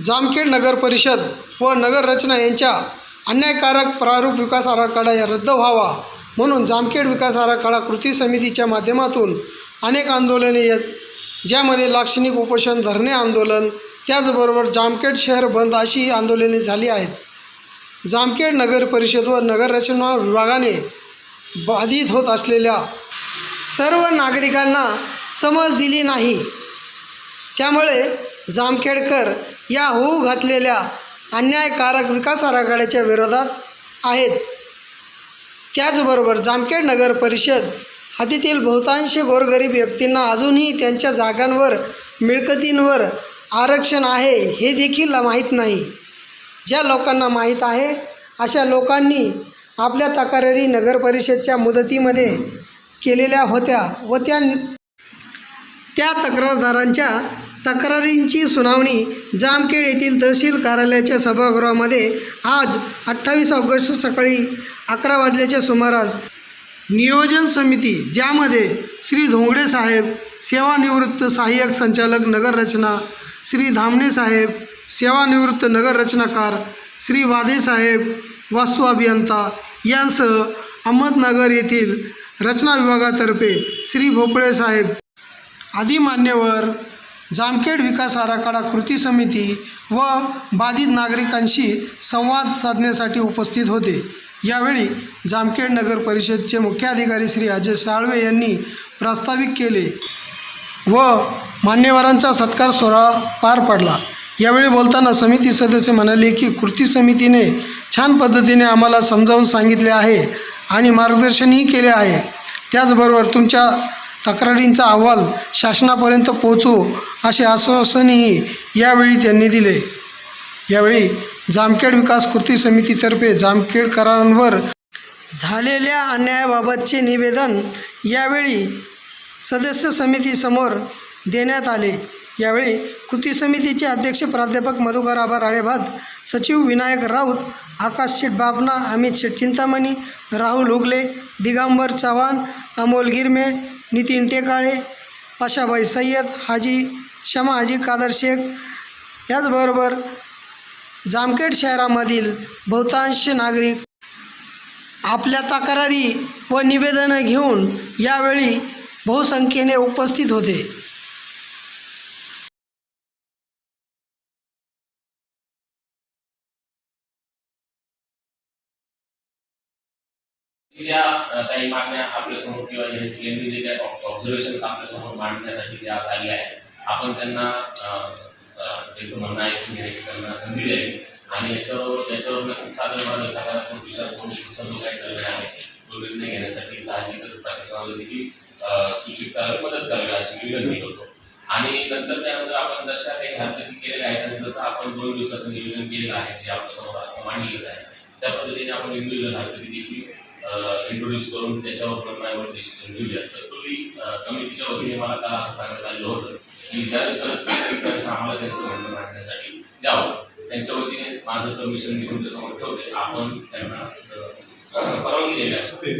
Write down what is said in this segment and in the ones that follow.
जामखेड नगर परिषद व नगररचना यांच्या अन्यायकारक प्रारूप विकास आराखडा या रद्द व्हावा म्हणून जामखेड विकास आराखडा कृती समितीच्या माध्यमातून अनेक आंदोलने येत ज्यामध्ये लाक्षणिक उपोषण धरणे आंदोलन त्याचबरोबर जामखेड शहर बंद अशी आंदोलने झाली आहेत. जामखेड नगर परिषद व नगररचना विभागाने बाधित होत असलेल्या सर्व नागरिकांना समज दिली नाही. त्यामुळे जामखेडकर या होऊ घातलेल्या अन्यायकारक विकास आराखड्याच्या विरोधात आहेत. त्याचबरोबर जामखेड नगर परिषद हद्दीतील बहुतांश गोरगरीब व्यक्तींना अजूनही त्यांच्या जागांवर मिळकतींवर आरक्षण आहे हे देखील माहीत नाही. ज्या लोकांना माहीत आहे अशा लोकांनी आपल्या तक्रारी नगर परिषदच्या मुदतीमध्ये केलेल्या होत्या व त्या त्या तक्रारदारांच्या तक्रारींची सुनावणी जामखेड येथील तहसील कार्यालयाच्या सभागृहामध्ये आज अठ्ठावीस ऑगस्ट सकाळी अकरा वाजल्याच्या सुमारास नियोजन समिती ज्यामध्ये श्री धोंगडे साहेब सेवानिवृत्त सहाय्यक संचालक नगररचना श्री धामणे साहेब सेवानिवृत्त नगररचनाकार श्री वादे साहेब वास्तू अभियंता यांसह अहमदनगर येथील रचना विभागातर्फे श्री भोपळे साहेब आदी मान्यवर जामखेड विकास आराखडा कृती समिती व बाधित नागरिकांशी संवाद साधण्यासाठी उपस्थित होते. यावेळी जामखेड नगर परिषदचे मुख्याधिकारी श्री अजय साळवे यांनी प्रास्ताविक केले व मान्यवरांचा सत्कार सोहळा पार पडला. यावेळी बोलताना समिती सदस्य म्हणाले की कृती समितीने छान पद्धतीने आम्हाला समजावून सांगितले आहे आणि मार्गदर्शनही केले आहे. त्याचबरोबर तुमच्या तक्रारींचा अहवाल शासनापर्यंत पोहोचू असे आश्वासनही यावेळी त्यांनी दिले. यावेळी जामखेड विकास कृती समितीतर्फे जामखेडकरांवर झालेल्या अन्यायाबाबतचे निवेदन यावेळी सदस्य समितीसमोर देण्यात आले. यावेळी कृती समितीचे अध्यक्ष प्राध्यापक मधुकर आबा आळेभात सचिव विनायक राऊत आकाश शेठ बाबना अमित शेठ चिंतामणी राहुल हुगले दिगंबर चव्हाण अमोल गिरमे नितीन टेकाळे आशाबाई सय्यद हाजी शमा हाजी कादर शेख. याचबरोबर जामखेड शहरामधील बहुतांश नागरिक आपल्या तक्रारी व निवेदनं घेऊन यावेळी बहुसंख्येने उपस्थित होते. या काही मागण्या आपल्यासमोर किंवा यांची यांनी जे काही ऑब्झर्वेशन आपल्यासमोर मांडण्यासाठी ते आज आले आहेत. आपण त्यांना त्यांचं म्हणणं ऐकून घ्यायची त्यांना संधी द्यावी. आणि याच्यावर त्याच्यावर नक्कीच साधन मार्ग सकारात्मक विचार करून सर्व काही करावे आहे तो निर्णय घेण्यासाठी साहजिकच प्रशासनाला देखील सूचित करावी मदत करावी अशी विनंती करतो. आणि नंतर त्यानंतर आपण जशा काही हरकती केलेल्या आहेत आणि जसं आपण दोन दिवसाचं नियोजन केलेलं आहे जे आपल्यासमोर आता मांडलेलं आहे त्या पद्धतीने आपण इंडिव्हिज्युअल हरकती देखील इंट्रोड्यूस करून त्याच्यावर प्रमाणावर डिसिजन घेऊया तर पूर्वी समितीच्या वतीने मला काल असं सांगण्यात आलं होतं? की ज्या सदस्य आम्हाला त्यांचं म्हणणं मांडण्यासाठी द्यावं त्यांच्या वतीने माझं सबमिशन मी तुमच्यासमोर ठेवते. आपण त्यांना परवानगी द्यावी असते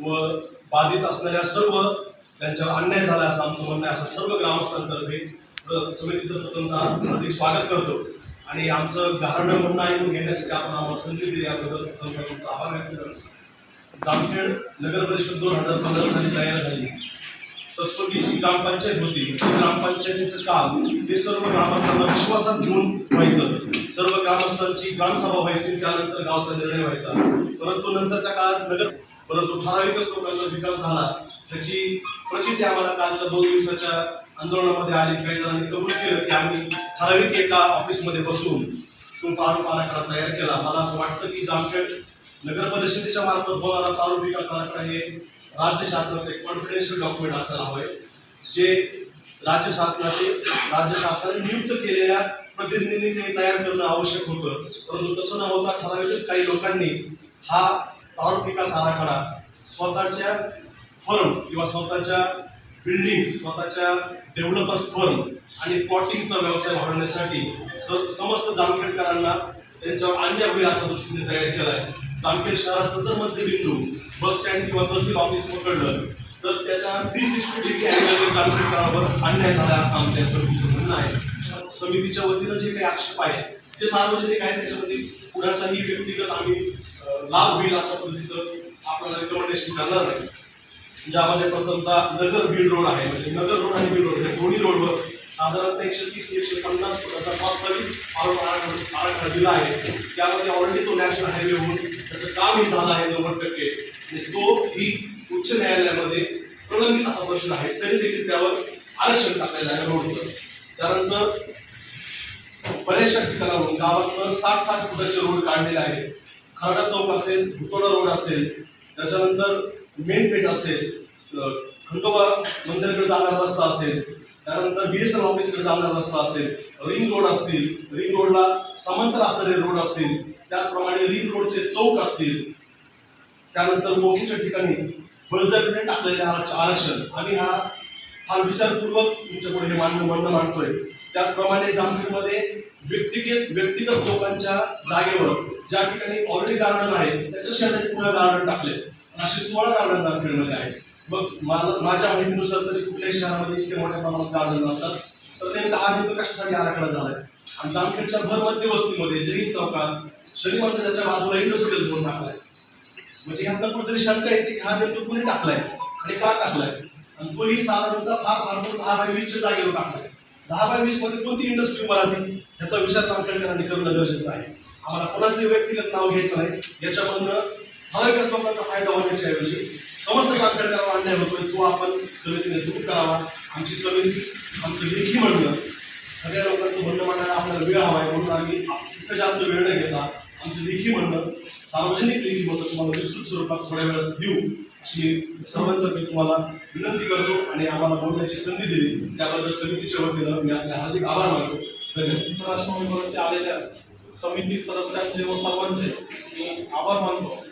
व बाधित असणाऱ्या सर्व त्यांच्यावर अन्याय झाला असं आमचं म्हणणं आहे. असं सर्व ग्रामस्थांतर्फे समितीचं प्रथमतः अधिक स्वागत करतो. आणि आमचं गारणं म्हणणं ऐकून घेण्यासाठी आपण आम्हाला संधी दिली याबद्दल आभार व्यक्त करतो. जामखेड नगर परिषद दोन हजार पंधरा साली तयार झाली. तत्पूर्वी जी ग्रामपंचायत होती. ती ग्रामपंचायतीचं काम हे सर्व ग्रामस्थांना विश्वासात घेऊन व्हायचं. सर्व ग्रामस्थांची ग्रामसभा व्हायची त्यानंतर गावचा निर्णय व्हायचा. परंतु नंतरच्या काळात नगर परंतु ठराविकच लोकांचा विकास झाला. त्याची प्रचिती आम्हाला कालच्या दोन दिवसाच्या आंदोलनामध्ये आली. काही जणांनी कबूल केलं की आम्ही ठराविक एका ऑफिसमध्ये बसून तो तालुका आराखडा तयार केला. मला असं वाटतं की जामखेड नगर परिषदेच्या मार्फत होणारा तालुका विकास आराखडा हे राज्य शासनाचं एक कॉन्फिडेन्शियल डॉक्युमेंट असायला हवे जे राज्य शासनाचे राज्य शासनाने नियुक्त केलेल्या प्रतिनिधींनी ते तयार करणं आवश्यक होतं. परंतु तसं न होता ठराविकच काही लोकांनी हा तालुका विकास आराखडा स्वतःच्या फर्म किंवा स्वतःच्या बिल्डिंग स्वतःच्या डेव्हलपर्स फर्म आणि प्लॉटिंगचा व्यवसाय वाढवण्यासाठी स- समस्त जामखेडकरांना त्यांच्यावर अन्याय होईल अशा दृष्टीने तयार केला आहे जामखेड शहराचं जर मध्यबिंदू बस स्टँड किंवा तहसील ऑफिस पकडलं तर त्याच्या थ्री सिक्स्टी डिग्री अँगलने जामखेडकरांवर अन्याय झाला असं आमच्या समितीचं म्हणणं आहे. समितीच्या वतीनं जे काही आक्षेप आहेत ते सार्वजनिक आहे त्याच्यामध्ये कुणाचाही व्यक्तिगत आम्ही लाभ होईल अशा पद्धतीचं आपल्याला रिकमेंडेशन करणार नाही ज्यामध्ये प्रथमतः नगर बीड रोड आहे. म्हणजे नगर रोड आणि बीड रोड हे दोन्ही रोडवर साधारणतः एकशे तीस ते एकशे पन्नास फुटाचा प्रस्तावित आराखडा दिला आहे. त्यामध्ये ऑलरेडी तो नॅशनल हायवे होऊन त्याचं कामही झालं आहे नव्वद टक्के. आणि तो ही उच्च न्यायालयामध्ये प्रलंबित असा प्रश्न आहे तरी देखील त्यावर आरक्षण टाकलेलं आहे रोडचं त्यानंतर बऱ्याचशा ठिकाणावरून गावातनं साठ साठ फुटाचे रोड काढलेले आहेत. खरडा चौक असेल भुतोडा रोड असेल त्याच्यानंतर मेन पेठ असेल खंडोबा मंदिराकडे जाणारा रस्ता असेल त्यानंतर बी एस एन ऑफिसकडे जाणारा रस्ता असेल रिंग रोड असतील रिंग रोडला समांतर असणारे रोड असतील त्याचप्रमाणे रिंग रोडचे चौक असतील त्यानंतर मोकीच्या ठिकाणी बळजबीने टाकलेले आरक्षण. आम्ही हा फार विचारपूर्वक तुमच्याकडे हे मान्य म्हणणं मांडतोय त्याचप्रमाणे जामखेडमध्ये व्यक्तिगत व्यक्तिगत लोकांच्या जागेवर ज्या ठिकाणी ऑलरेडी गार्डन आहे त्याच्या शेजारी पुन्हा गार्डन टाकले. असे सोळा गार्डन जामखेडमध्ये आहेत. मग मला माझ्या माहितीनुसार तरी कुठल्याही शहरामध्ये इतके मोठ्या प्रमाणात गार्डन नसतात. तर नेमका हा नेमकं कशासाठी आराखडा झालाय? आमच्या आमखेडच्या भर मध्यवस्तीमध्ये जैन चौकात शनी मंदिराच्या बाजूला इंडस्ट्रियल झोन टाकलाय. म्हणजे ह्यातनं कुठेतरी शंका येते की हा तो कुणी टाकलाय आणि का टाकलाय? आणि तोही साधारणतः फार फार दहा बाय वीसच्या जागेवर टाकलाय. दहा बाय वीसमध्ये कोणती इंडस्ट्री उभा ह्याचा विचार जामखेडकरांनी करणं गरजेचं आहे. आम्हाला कोणाचे व्यक्तिगत नाव घ्यायचं नाही. याच्यामधनं ठराविकच लोकांचा फायदा होण्याच्या ऐवजी समस्त जामखेडकरांना अन्याय होतोय तो आपण समितीने दूर करावा. आमची समिती आमचं लेखी म्हणणं सगळ्या लोकांचं म्हणणं मांडायला आपल्याला वेळ हवा आहे म्हणून आम्ही तिथं जास्त वेळ न घेता आमचं लेखी म्हणणं सार्वजनिक लेखी म्हणणं तुम्हाला विस्तृत स्वरूपात थोड्या वेळात देऊ. अशी सर्वांतर्फे तुम्हाला विनंती करतो आणि आम्हाला बोलण्याची संधी दिली. त्याबद्दल समितीच्या वतीनं मी आपल्या हार्दिक आभार मानतो. धन्यवाद. राष्ट्रवादीवरती आलेल्या समिती सदस्यांचे व सर्वांचे मी आभार मानतो.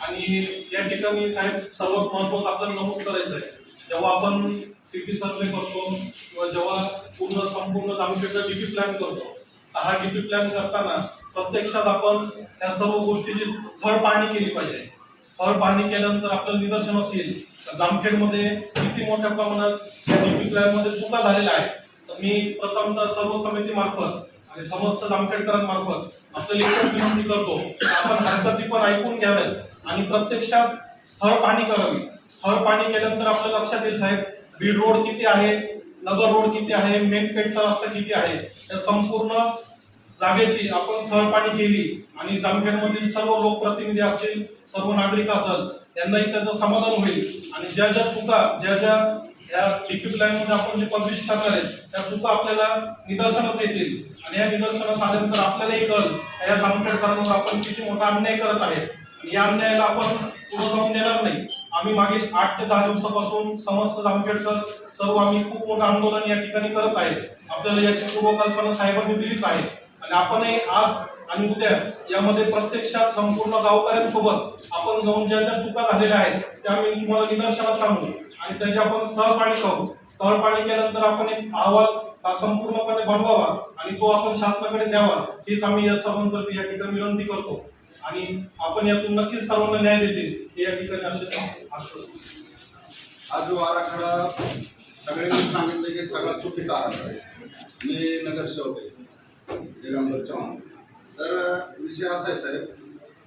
आणि या ठिकाणी साहेब सर्वात महत्वाचं आपल्याला नमूद करायचं आहे जेव्हा आपण सिटी सर्वे करतो किंवा जेव्हा पूर्ण संपूर्ण जामखेडचा डीपी प्लॅन करतो. हा डीपी प्लॅन करताना प्रत्यक्षात आपण त्या सर्व गोष्टीची स्थळ पाहणी केली पाहिजे. स्थळ पाहणी केल्यानंतर आपलं निदर्शनास येईल तर जामखेडमध्ये किती मोठ्या प्रमाणात या डीपी प्लॅनमध्ये चुका झालेल्या आहेत. तर मी प्रथमतः सर्व समिती मार्फत आणि समस्त जामखेडकरांमार्फत आपल्याला एकच विनंती करतो आपण हरकती पण ऐकून घ्याव्यात आणि प्रत्यक्षात स्थळ पाहणी करावी. स्थळ पाहणी केल्यानंतर आपल्या लक्षात येईल साहेब बीड रोड किती आहे? नगर रोड किती आहे मेन पेठचा रस्ता किती आहे या संपूर्ण जागेची आपण सहपाणी केली आणि जामखेडमधील सर्व लोकप्रतिनिधी असतील सर्व नागरिक असेल त्यांनाही त्याचं समाधान होईल. आणि ज्या ज्या चुका ज्या ज्या या लिखित मध्ये आपण जे पब्लिश करणार आहेत त्या चुका आपल्याला निदर्शनास येतील. आणि या निदर्शनास आल्यानंतर आपल्यालाही कळेल या या जामखेडकरांवर आपण किती मोठा अन्याय करत आहे. आणि या अन्यायाला आपण पुढे जाऊन देणार नाही. आम्ही मागील आठ ते दहा दिवसापासून समस्त जामखेडकर सर्व आम्ही खूप मोठं आंदोलन या ठिकाणी करत आहे. आपल्याला याची पूर्वकल्पना साहेबांनी दिलीच आहे. आणि आपणही आज आणि उद्या यामध्ये प्रत्यक्षात संपूर्ण गावकऱ्यांसोबत आपण जाऊन ज्या ज्या चुका झालेल्या आहेत त्या आम्ही तुम्हाला निदर्शनास सांगू. आणि त्याची आपण स्थळ पाणी करू. स्थळ पाणी केल्यानंतर आपण एक अहवाल हा संपूर्णपणे बनवावा आणि तो आपण शासनाकडे द्यावा हीच आम्ही या सर्वांतर्फे या ठिकाणी विनंती करतो. आणि आपण यातून नक्कीच सर्वांना न्याय देतील हे या ठिकाणी असे आश्वासन. हा जो आराखडा सगळ्यांनी सांगितलं की सगळा चुकीचा आराखडा आहे. मी नगरसेवक आहे. दिगंबर चव्हाण. तर विषय असा आहे साहेब.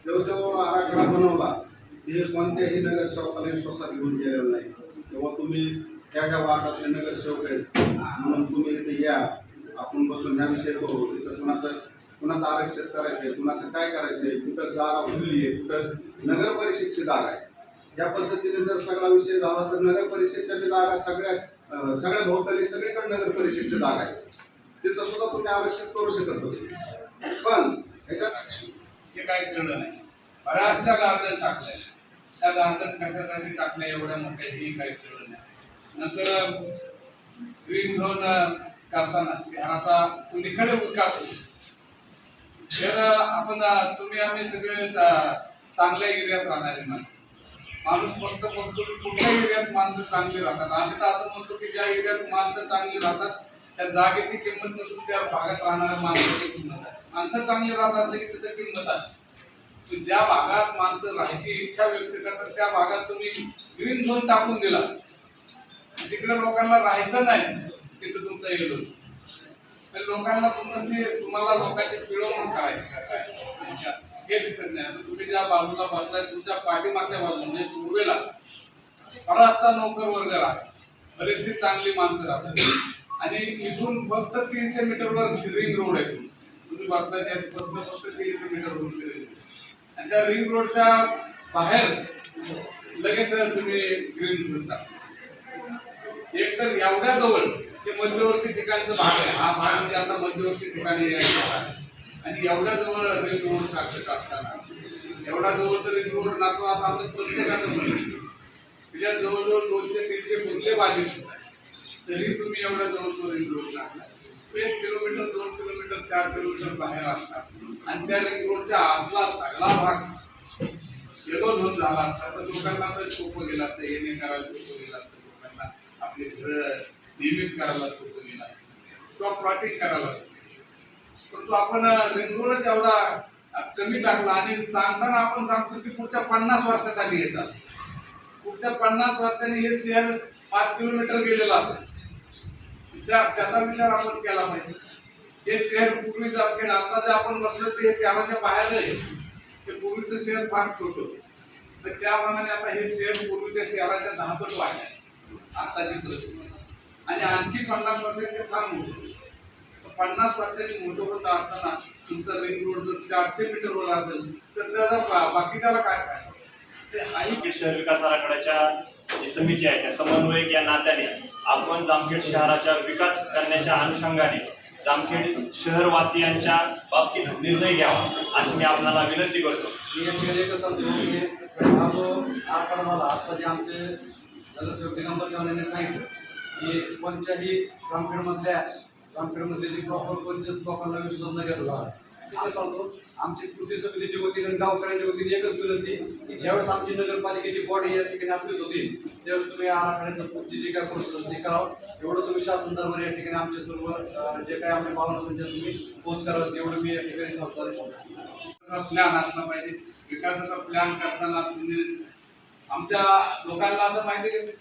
जो जो आराखडा बनवला हे कोणत्याही नगरसेवकाला विश्वासात घेऊन गेलेला नाही. तेव्हा तुम्ही त्या ज्या वार्डातले नगरसेवक आहेत म्हणून तुम्ही इथे या. आपण बसून ह्या विषय करू तिथं कोणाचं कुणाचं आरक्षण करायचंय कुणाचं काय करायचंय कुठं जागा भरली आहे कुठं नगर परिषदची जागा आहे. या पद्धतीने जर सगळा विषय झाला तर नगर परिषदच्या जागा सगळ्या सगळ्या भोवताली सगळीकडे नगर परिषदची जागा आहे. तिथं सुद्धा तुम्ही आरक्षण करू शकत होते. पण ह्याच्यात हे काय कळलं नाही. बराचसा गार्डन टाकलेल्या त्या गार्डन कशासाठी टाकलं एवढ्या मोठ्या हे काही कळलं नाही. नंतर ग्रीन झोन करताना शहराचा निखड विकास होतो तर आपण तुम्ही आम्ही सगळे चांगल्या एरियात राहणारे माणसं माणूस फक्त म्हणतो की कुठल्या एरियात माणसं चांगली राहतात. आम्ही तर असं म्हणतो की ज्या एरियात माणसं चांगली राहतात त्या जागेची किंमत नसून त्या भागात राहणाऱ्या माणसाची किंमत आहे. माणसं चांगली राहतात की तिथे किंमत आहे. ज्या भागात माणसं राहायची इच्छा व्यक्त करतात त्या भागात तुम्ही ग्रीन झोन टाकून दिला. जिकडे लोकांना राहायचं नाही तिथं तुमचं येलो तर लोकांना फक्त ते तुम्हाला लोकांची पिळवणूक करायची काय? तुमच्या- हे दिसत नाही. आता तुम्ही ज्या बाजूला बसलाय तुमच्या पाठीमागच्या बाजूला म्हणजे पूर्वेला बराचसा नोकर वर्ग राहतो. बरीचशी चांगली माणसं राहतात. आणि इथून फक्त तीनशे मीटरवर रिंग रोड आहे. तुम्ही बसलाय त्या फक्त फक्त तीनशे मीटरवर आणि त्या रिंग रोडच्या बाहेर लगेच तुम्ही ग्रीन घेऊन एक तर एवढ्या जवळ ते मध्यवर्ती ठिकाणचा भाग आहे हा भाग म्हणजे आता मध्यवर्ती ठिकाणी यायचा आणि एवढ्या जवळ रिंग रोड साक्षर असताना एवढा जवळ तर रिंग रोड नाचो असं आमचं प्रत्येकाचं म्हणणं त्याच्यात जवळजवळ दोनशे तीनशे मुरले बाधित आहेत. तरी तुम्ही एवढ्या जवळजवळ रिंग रोड टाकला एक किलोमीटर दोन किलोमीटर चार किलोमीटर बाहेर असतात. आणि त्या रिंग रोडच्या आतला सगळा भाग येलो झोन झाला असता. तर लोकांना तर सोपं गेला असतं येणे करायला सोपं गेला असतं. लोकांना आपली घर नियमित करायला सोपं गेला किंवा प्लॉटिंग करायला परंतु आपण रिंग एवढा कमी टाकला आणि सांगताना आपण सांगतो की पुढच्या पन्नास वर्षासाठी येतात पुढच्या पन्नास वर्षांनी हे शहर पाच किलोमीटर गेलेलं असेल. त्या त्याचा विचार आपण केला पाहिजे. हे शहर पूर्वीचं जामखेड आता जे आपण बसलो ते शहराच्या बाहेर आहे. ते पूर्वीचं शहर फार छोट तर त्याप्रमाणे आता हे शहर पूर्वीच्या शहराच्या दहापट वाढले आताची आणि आणखी पन्नास वर्षांचे फार मोठं. पन्नास वर्षांनी मोठं होत असताना तुमचं रिंग रोड जर चारशे मीटरवर असेल तर त्याला बा- बाकीच्याला काय फायदा? ते शहर विकास आराखड्याच्या जी समिती आहे त्या समन्वयक या नात्याने आपण जामखेड शहराच्या विकास करण्याच्या अनुषंगाने जामखेड शहरवासियांच्या बाबतीत निर्णय घ्यावा अशी मी आपल्याला विनंती करतो मी एक सांगतो की हा जो आराखडा झाला आता जे आमचे नगरसेवक दिगंबर चव्हाण यांनी सांगितलं की कोणत्याही जामखेडमधल्या जामखेडमधले जे प्रॉपर पंचायत लोकांना विश्वास न घेतला ते सांगतो आमची कृती समितीची वतीने आणि गावकऱ्यांच्या वतीने एकच विनंती की ज्यावेळेस आमची नगरपालिकेची बॉडी या ठिकाणी अस्तित्व होती त्यावेळेस तुम्ही आराखड्याचं पुढची जी काय प्रोसेस ते करावं. एवढं तुम्ही शासन दरबार या ठिकाणी आमचे सर्व जे काय आमच्या भावना असतील त्या तुम्ही पोच करावं एवढं मी या ठिकाणी सांगतो प्लॅन असला पाहिजे. विकासाचा प्लॅन करताना तुम्ही आमच्या लोकांना असं माहिती की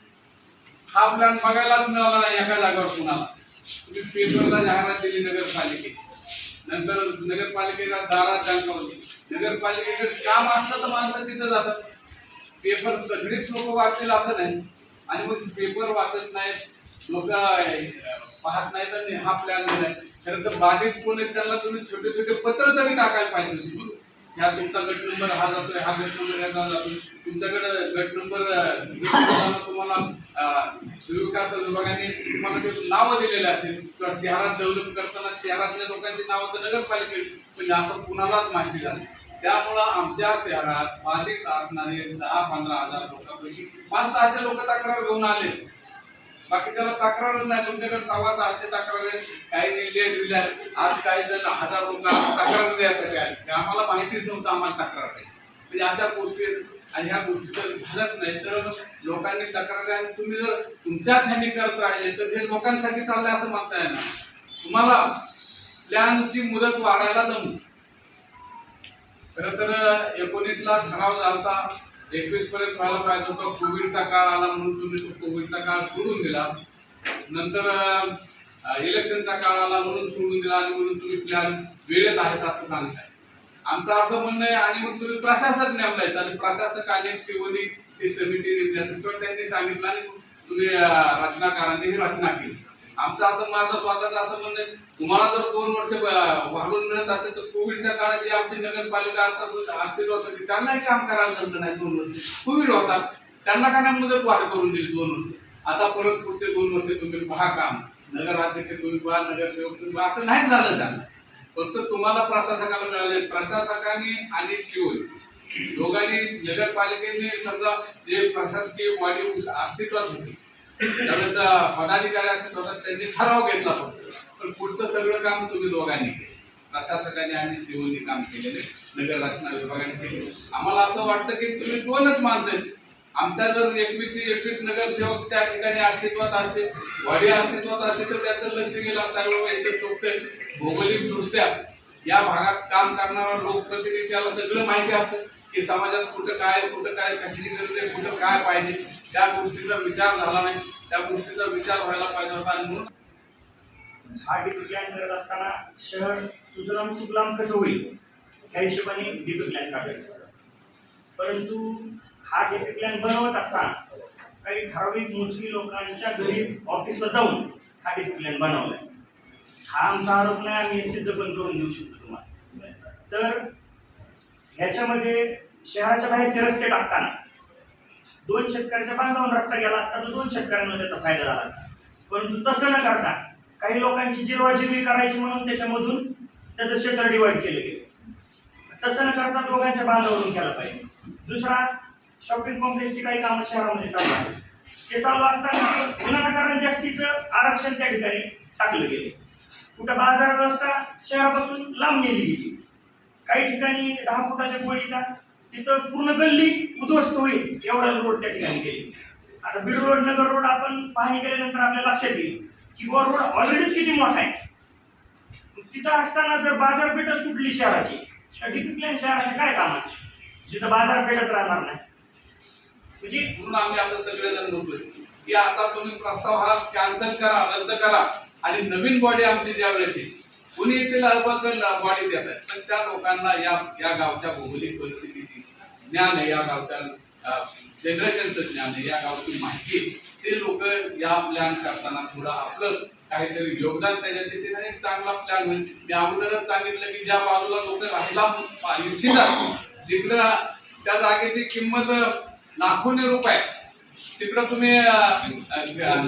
हा प्लॅन बघायलाच मिळाला नाही एका जागेवर कुणाला. तुम्ही पेपरला जाहिरात दिली नगरपालिकेत नंतर नगरपालिकेला दारात होती नगरपालिकेकडे काम असलं तर माणसं तिथं जातात. पेपर सगळीच लोक वाचतील असं नाही. आणि मग पेपर वाचत नाहीत लोक पाहत नाहीत आणि हा प्लॅन दिलाय खरं तर बाधित कोण आहेत त्यांना तुम्ही छोटे छोटे पत्र तरी टाकायला पाहिजे होते. ह्या तुमचा गट नंबर हा जातोय हा गट नंबर ह्याचा जातोय. तुमच्याकडे गट नंबर तुम्हाला विकास विभागाने तुम्हाला ते नावं दिलेले असतील किंवा शहरात डेव्हलप करताना शहरातल्या लोकांची नावं तर नगरपालिके म्हणजे असं कुणालाच माहिती झालं त्यामुळं आमच्या शहरात बाधित असणारे दहा पंधरा हजार लोकांपैकी पाच सहाशे लोक तक्रार घेऊन आले. बाकी त्याला तक्रारच नाही. तुमच्याकडे सव्वा सहाशे तक्रार आहेत. काही लेट दिल्या आज काही जण हजार लोक तक्रार द्यायसाठी आले. आम्हाला माहितीच नव्हतं आम्हाला तक्रार द्यायची. म्हणजे अशा गोष्टी आणि ह्या गोष्टी जर झाल्याच नाही तर लोकांनी तक्रार आणि तुम्ही जर तुमच्याच ह्यानी करत राहिले तर हे लोकांसाठी चाललंय असं म्हणता येणार. तुम्हाला प्लॅनची मुदत वाढायला जमू. खरं तर एकोणीसला ठराव झाला एकवीस पर्यंत व्हायला पाहिजे होता. कोविडचा काळ आला म्हणून तुम्ही तो कोविडचा काळ सोडून दिला. नंतर इलेक्शनचा काळ आला म्हणून सोडून दिला आणि म्हणून तुम्ही प्लॅन वेळेत आहेत असं सांगताय. आमचं असं म्हणणं आहे आणि मग तुम्ही प्रशासक नेमलायत आणि प्रशासकाने शिवनी ती समिती नेमली असेल. किंवा त्यांनी सांगितलं आणि तुम्ही रचनाकारांनी ही रचना केली. आमचं असं माझं स्वतःचं असं म्हणणं तुम्हाला जर दोन वर्ष वाढून मिळत असेल तर कोविडच्या काळात जे आमची नगरपालिका असतात म्हणजे अस्तित्वात होती त्यांनाही काम करायला जमलं नाही दोन वर्ष. कोविड होता. त्यांना काय नाही मुदत वाढ करून दिली दोन वर्ष? आता परत पुढचे दोन वर्ष तुम्ही पहा काम. नगराध्यक्ष तुम्ही पहा नगरसेवक तुम्ही असं नाही झालं त्यांना फक्त तुम्हाला प्रशासकाला मिळाले. प्रशासकाने आणि शिवून दोघांनी नगरपालिकेने समजा जे प्रशासकीय वाढीव अस्तित्वात होती त्यावेळेस अं, पदाधिकारी त्यांनी ठराव घेतला फक्त. पण पुढचं सगळं काम तुम्ही दोघांनी केलं. प्रशासकाने आणि सीओनी काम केलेले नगर रचना विभागाने केले आम्हाला असं वाटतं की तुम्ही दोनच माणसं आहेत. आमच्या जर एकवीसची एकवीस नगरसेवक त्या ठिकाणी अस्तित्वात असते वाडी अस्तित्वात असते तर त्याचं लक्ष गेलं असता. इथे भौगोलिक दृष्ट्या या भागात काम करणारा लोकप्रतिनिधी त्याला सगळं माहिती असतं की समाजात कुठं काय कुठं काय कशाची गरज आहे कुठं काय पाहिजे. त्या गोष्टीचा विचार झाला नाही. त्या गोष्टीचा विचार व्हायला पाहिजे होता आणि म्हणून हा डीपी प्लॅन करत असताना शहर सुजलाम सुजलाम कसं होईल? त्या हिशोबाने डीपी प्लॅन परंतु हा डीपी प्लॅन बनवत असताना काही ठराविक मोजकी लोकांच्या घरी ऑफिसला जाऊन हा डीपी प्लॅन बनवलाय. हा आमचा आरोप नाही आम्ही सिद्ध पण करून देऊ शकतो. तर ह्याच्यामध्ये शहराच्या बाहेरचे रस्ते टाकताना दोन शेतकऱ्याच्या बांधावून रस्ता गेला असता तर दोन शेतकऱ्यांना त्याचा फायदा झाला असता. परंतु तसं न करता काही लोकांची जिरवाजिरवी करायची म्हणून त्याच्यामधून त्याचं क्षेत्र डिवाईड केलं गेलं. तसं न करता दोघांच्या बांधावरून केलं पाहिजे. दुसरा शॉपिंग कॉम्प्लेक्सची काही कामं शहरामध्ये चालू आहेत. ते चालू असताना विनाकारण जास्तीचं आरक्षण त्या ठिकाणी टाकलं गेले. कुठं बाजार व्यवस्था शहरापासून लांब नेली गेली. काही ठिकाणी दहा फुटाच्या गोळीला तिथं पूर्ण गल्ली उद्ध्वस्त होईल एवढा रोड त्या ठिकाणी केली आता बीड रोड नगर रोड आपण पाहणी केल्यानंतर आपल्या लक्षात येईल की वर रोड ऑलरेडीच किती मोठा आहे. तिथं असताना जर बाजारपेठच तुटली शहराची तर डिसिप्लिन शहराच्या काय कामाचे जिथं बाजारपेठच राहणार नाही. म्हणजे म्हणून आम्ही असं सगळेजण म्हणतोय की आता तुम्ही प्रस्ताव हा कॅन्सल करा रद्द करा आणि नवीन बॉडी आमची ज्या येईल. कुणी येथील अल्पकल बॉडी देत आहेत पण त्या लोकांना या या गावच्या भौगोलिक परिस्थितीची ज्ञान आहे या गावच्या जनरेशनचं ज्ञान आहे या गावची माहिती ते लोक या प्लॅन करताना थोडं आपलं काहीतरी योगदान त्याच्यात तिथे एक चांगला प्लॅन होईल. मी अगोदरच सांगितलं की ज्या बाजूला लोक राहायला इच्छितात जिकडं त्या जागेची किंमत लाखोने रुपये तिकडं तुम्ही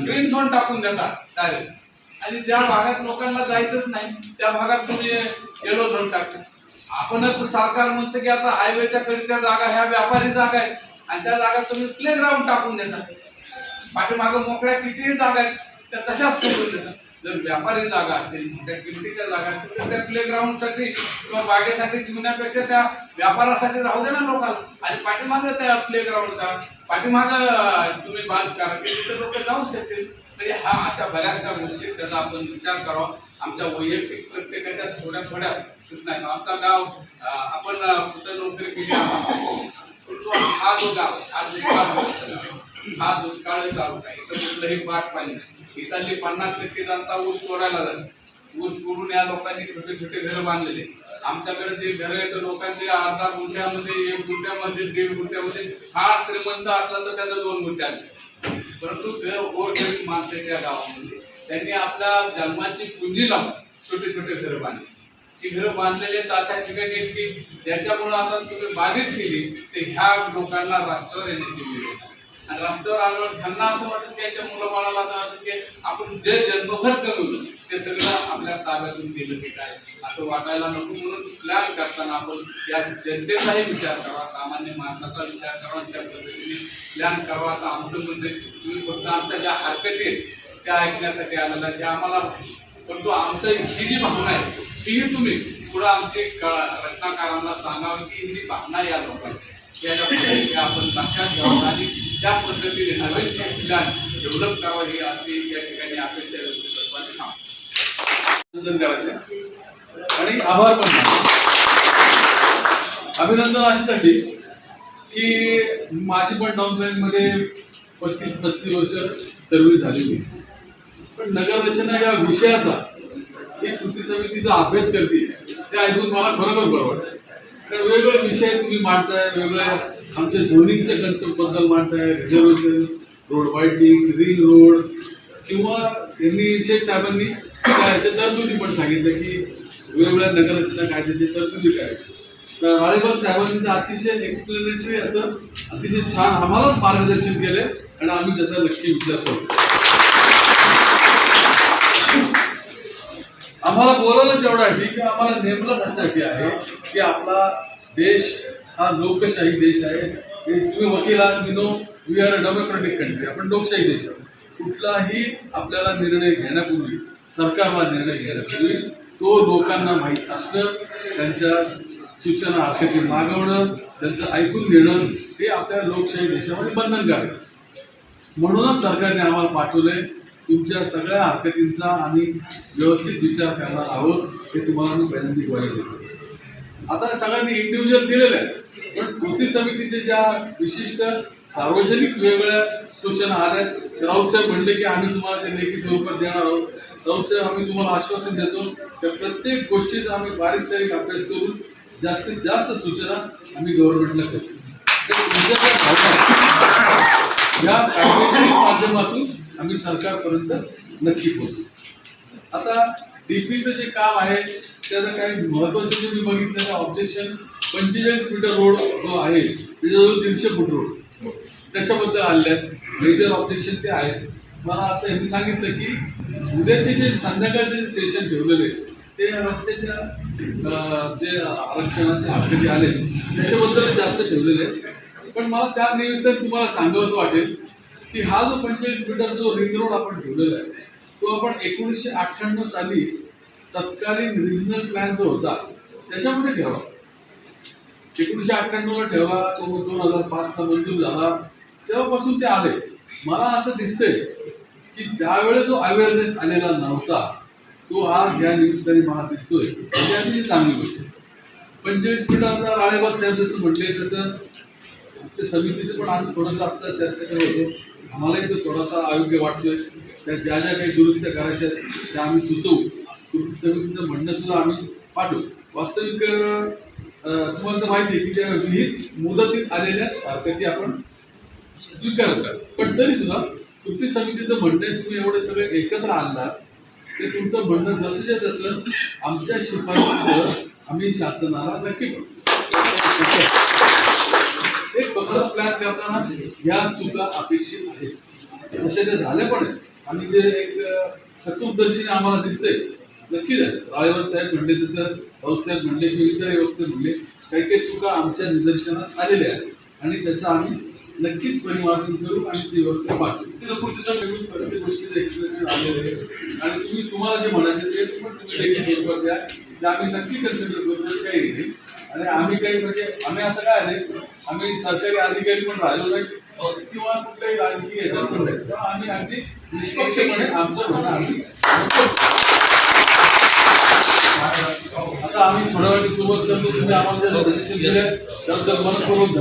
ग्रीन झोन टाकून देता. डायरेक्ट. आणि ज्या भागात लोकांना जायचंच नाही त्या भागात तुम्ही येलो झोन टाकता. आपणच सरकार म्हणतं की आता हायवेच्या कडच्या जागा ह्या व्यापारी जागा आहेत. आणि त्या जागा तुम्ही प्ले ग्राउंड टाकून देता. पाठीमागं मोकळ्या कितीही जागा आहेत त्या तशाच सोडून देतात जर व्यापारी जागा असतील मोठ्या किमतीच्या जागा असतील तर त्या प्ले साठी किंवा बागेसाठी ठेवण्यापेक्षा त्या व्यापारासाठी राहू दे ना लोकांना. आणि पाठीमागं त्या प्ले ग्राउंड पाठीमागं तुम्ही बांध करा की लोक जाऊ शकतील. म्हणजे हा अशा बऱ्याचशा गोष्टी त्याचा आपण विचार करावा. आमच्या वैयक्तिक प्रत्येकाच्या थोड्या थोड्या सूचना आहेत. आमचा गाव आपण कुठं नोकरी केली परंतु हा जो गाव हा दुष्काळ हा दुष्काळ तालुका इथं कुठलंही पाठ पाणी नाही. इथली पन्नास टक्के जनता ऊस तोडायला जाते. ऊस तोडून या लोकांनी छोटे छोटे घर बांधलेले. आमच्याकडे जे घर आहेत लोकांचे अर्धा गुंठ्यामध्ये एक गुंठ्यामध्ये दीड गुंठ्यामध्ये. हा श्रीमंत असला तर त्याचं दोन गुंठ्या आले परंतु गोरगरीब माणसं त्या गावामध्ये त्यांनी आपल्या जन्माची पुंजी लावून छोटे छोटे घर बांधले ती घरं बांधलेले तर अशा ठिकाणी की ज्याच्यामुळे आता तुम्ही बाधित केली ते ह्या लोकांना रस्त्यावर येण्याची वेळ आणि रस्त्यावर आल्यावर त्यांना असं वाटतं की त्यांच्या मुलंबाळाला असं वाटतं की आपण जे जन्मभर कमवलं ते सगळं आपल्या ताब्यातून गेलं की काय. असं वाटायला नको म्हणून प्लॅन करताना आपण या जनतेचाही विचार करावा सामान्य माणसाचा विचार करावा त्या पद्धतीने प्लॅन करावा. असं आमचं म्हणजे तुम्ही फक्त आमच्या ज्या हरकती आहेत त्या ऐकण्यासाठी आलेला त्या आम्हाला परंतु आमचं ही जी भावना आहे तीही तुम्ही पुढं आमची कळा- रचनाकारांना सांगावं की ही भावना या लोकांची आपण लक्षात घ्यावं आणि त्या पद्धतीने नवीन प्लॅन डेव्हलप करावं हे अशी या ठिकाणी अपेक्षा व्यक्त अभिनंदन करायचं. आणि आभार पण अभिनंदन अशासाठी की माझी पण डाऊन मध्ये पस्तीस पस्तीस वर्ष सर्व्हिस झालेली आहे. पण नगररचना या विषयाचा ही कृती समितीचा अभ्यास करते. ते ऐकून मला खरोखर बरं वाटतं. कारण वेगवेगळे विषय तुम्ही मांडताय वेगवेगळ्या आमच्या झोनिंगच्या कन्सेप्टबद्दल मांडताय reservation road widening ring road किंवा यांनी शेख साहेबांनी त्या तरतुदी पण सांगितलं की वेगवेगळ्या नगररचना कायद्याची तरतुदी काय तर राळेबाग साहेबांनी तर अतिशय एक्सप्लेनेटरी असं अतिशय छान आम्हालाच मार्गदर्शन केलं आणि आम्ही त्याचा नक्की विचार करतो. आम्हाला बोलायलाच एवढ्यासाठी की आम्हाला नेमलं त्यासाठी आहे की आपला देश हा लोकशाही देश आहे. तुम्ही वकील आहात मी no we are a democratic country आपण लोकशाही देश आहोत. कुठलाही आपल्याला निर्णय घेण्यापूर्वी सरकार हा निर्णय घेण्यापूर्वी तो लोकांना माहीत असणं त्यांच्या सूचना हरकती मागवणं त्यांचं ऐकून घेणं हे आपल्या लोकशाही देशामध्ये बंधनकारक म्हणूनच सरकारने आम्हाला पाठवलंय तुमच्या सगळ्या हरकतींचा आम्ही व्यवस्थित विचार करणार आहोत हे तुम्हाला मी पहिल्यांदा ग्वाही देतो. आता सगळ्यांनी इंडिव्हिज्युअल दिलेलं आहे पण कृती समितीचे ज्या विशिष्ट सार्वजनिक वेगवेगळ्या सूचना आल्या राऊत साहेब म्हणले की आम्ही तुम्हाला ते लेखी स्वरूपात देणार आहोत. राऊतसाहेब आम्ही तुम्हाला आश्वासन देतो की प्रत्येक गोष्टीचा आम्ही बारीक सारीक अभ्यास करून जास्तीत जास्त सूचना आम्ही गव्हर्नमेंटला करतो. या माध्यमातून आम्ही सरकारपर्यंत नक्की पोहोचू. आता डीपीचं जे काम आहे त्याचं काही महत्वाचं जे मी बघितलं तर ऑब्जेक्शन पंचेचाळीस मीटर रोड जो आहे त्याच्याजवळ दीडशे फूट रोड त्याच्याबद्दल आलेले आहेत. मेजर ऑब्जेक्शन ते आहेत. मला आता यांनी सांगितलं की उद्याचे जे संध्याकाळचे जे सेशन ठेवलेले ते रस्त्याच्या जे आरक्षणाचे हक्क जे आले त्याच्याबद्दल जास्त ठेवलेले आहेत. पण मला त्या निमित्त तुम्हाला सांगावंच वाटेल की हा जो पंचेचाळीस मीटर जो रिंग रोड आपण ठेवलेला आहे तो आपण एकोणीसशे अठ्ठ्याण्णव साली तत्कालीन रिजनल प्लॅन जो होता त्याच्यामध्ये ठेवा एकोणीसशे अठ्ठ्याण्णवला ठेवा तो दोन हजार पाचला मंजूर झाला. तेव्हापासून ते आले. मला असं दिसतंय की त्यावेळेस जो अवेअरनेस आलेला नव्हता तो आज या निमित्ताने मला दिसतोय. म्हणजे अतिशय चांगली गोष्ट पंचेचाळीस मीटरचा राळेबाग साहेब जसं म्हटले तसं आमच्या समितीचं पण आम्ही थोडंसं आता चर्चा करत होतो. आम्हालाही तो थोडासा अयोग्य वाटतोय. त्या ज्या ज्या काही दुरुस्त्या करायच्या आहेत, त्या आम्ही सुचवू. कृती समितीचं म्हणणं सुद्धा आम्ही पाठवू. वास्तविक तुम्हाला तर माहिती आहे की त्या विहित मुदतीत आलेल्या हरकती आपण स्वीकारतात पण तरी सुद्धा कृती समितीचं म्हणणं तुम्ही एवढे सगळे एकत्र आणलात ते तुमचं म्हणणं जसंच्या तसं आमच्या शिफारसीचं आम्ही शासनाला नक्की करू. परत प्लॅन करताना या चुका अपेक्षित आहेत. तसे ते झाले पण आहेत. आणि जे एक सकृपदर्शीने आम्हाला दिसतंय नक्कीच आहे साहेब म्हणले तसं राऊत साहेब म्हणले किंवा इतर वक्ते म्हणले काही काही चुका आमच्या निदर्शनात आलेल्या आहेत. आणि त्याचा आम्ही नक्कीच परिमार्जन करू आणि ती व्यवस्था पाठवू. तिथं कृती प्रत्येक गोष्टीचं एक्सप्लेनेशन आलेलं आहे. आणि तुम्ही तुम्हाला जे म्हणायचे ते पण तुम्ही लेखी स्वरूपात द्या. ते आम्ही नक्की कन्सिडर करू. काही नाही. आणि आम्ही काही म्हणजे आम्ही आता काय आले आम्ही सरकारी अधिकारी पण राहिलो नाही. किंवा कुठल्याही राजकीय ह्याच्यात पण नाही. तेव्हा आम्ही अगदी निष्पक्षपणे आमचं म्हणणं आम्ही आता आम्ही थोड्या वेळ सुरुवात करतो. तुम्ही आम्हाला जर सजेशन दिलं तर मनपूर्वक